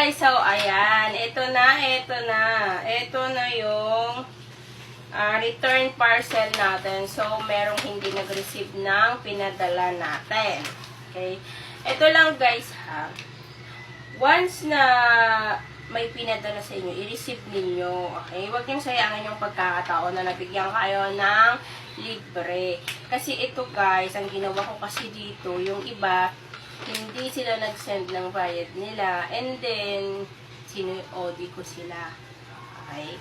guys, so ayan, ito na, ito na. Ito na yung ah, return parcel natin. So, merong hindi nag-receive ng pinadala natin. Okay? Ito lang guys ha. Once na may pinadala sa inyo, i-receive ninyo. Okay? Huwag niyong sayangin yung pagkakataon na nabigyan kayo ng libre. Kasi ito guys, ang ginawa ko kasi dito, yung iba, hindi sila nag-send ng bayad nila. And then, sinu-OD ko sila. Okay?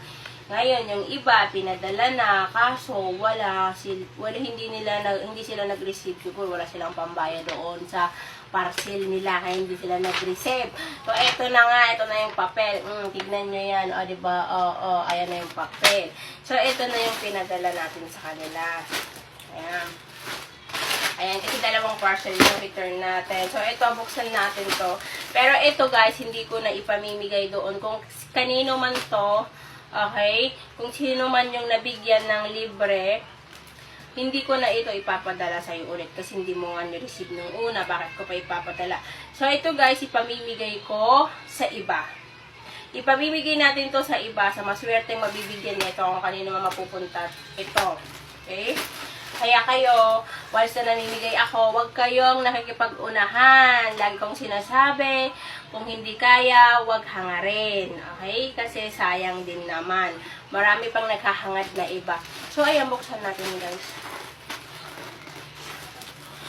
Ngayon, yung iba, pinadala na, kaso wala, sil, wala hindi nila, na, hindi sila nag-receive. Siguro wala silang pambayad doon sa parcel nila, kaya hindi sila nag-receive. So, eto na nga, ito na yung papel. Mm, tignan nyo yan, o, diba? O, o, ayan na yung papel. So, ito na yung pinadala natin sa kanila. Ayan. Ayan, kasi dalawang parcel yung return natin. So, ito, buksan natin to. Pero ito, guys, hindi ko na ipamimigay doon. Kung kanino man to, okay, kung sino man yung nabigyan ng libre, hindi ko na ito ipapadala sa iyo ulit kasi hindi mo nga ni-receive nung una. Bakit ko pa ipapadala? So, ito, guys, ipamimigay ko sa iba. Ipamimigay natin to sa iba, sa maswerte mabibigyan nito kung kanino man mapupunta ito. Okay? Kaya kayo, once na namimigay ako, huwag kayong nakikipag-unahan. Lagi kong sinasabi, kung hindi kaya, huwag hangarin. Okay? Kasi sayang din naman. Marami pang naghahangad na iba. So, ayan, buksan natin guys.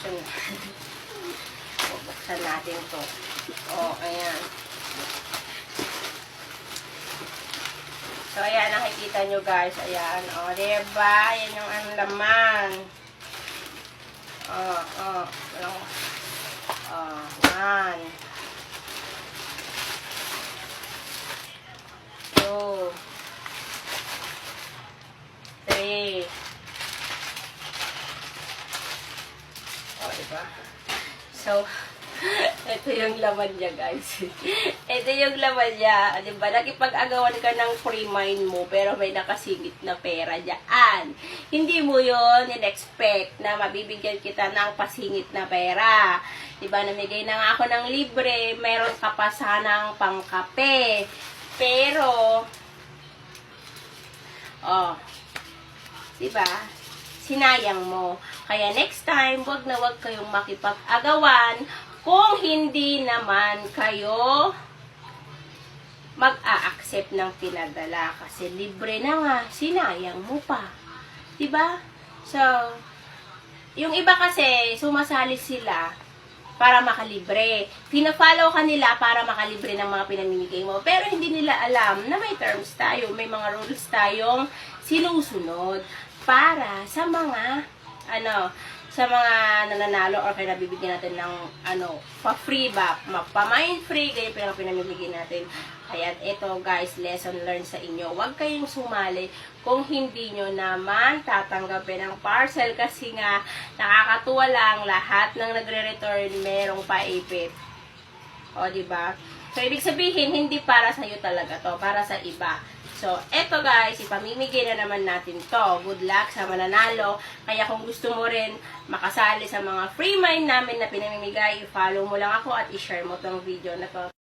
Natin. buksan natin to. Oh, ayan. So, ayan, nakikita nyo guys. Ayan, o, oh, diba? Ayan yung ang laman. Oh, oh, oh. Oh, man. Two. Three. Oh, diba? So, ito yung laman niya, guys. ito yung laman niya. Di ba? Nakipag-agawan ka ng free mind mo, pero may nakasingit na pera dyan. Hindi mo yon in-expect na mabibigyan kita ng pasingit na pera. Di ba? Namigay na nga ako ng libre, meron ka pa sanang pangkape. Pero, oh, di ba? Sinayang mo. Kaya next time, wag na wag kayong makipag-agawan kung hindi naman kayo mag-a-accept ng pinadala kasi libre na nga, sinayang mo pa. 'Di ba? So, yung iba kasi sumasali sila para makalibre. Pina-follow ka nila para makalibre ng mga pinamimigay mo. Pero hindi nila alam na may terms tayo, may mga rules tayong sinusunod para sa mga ano, sa mga nananalo or kaya nabibigyan natin ng ano, pa-free ba, pa-mind free, ganyan pero pinamimigay natin. Kaya ito guys, lesson learned sa inyo. Huwag kayong sumali kung hindi nyo naman tatanggapin ang parcel kasi nga nakakatuwa lang lahat ng nagre-return merong paipit. O, di ba? So, ibig sabihin, hindi para sa iyo talaga to, para sa iba. So, eto guys, ipamimigay na naman natin to. Good luck sa mananalo. Kaya kung gusto mo rin makasali sa mga free mind namin na pinamimigay, i-follow mo lang ako at i-share mo tong video na to.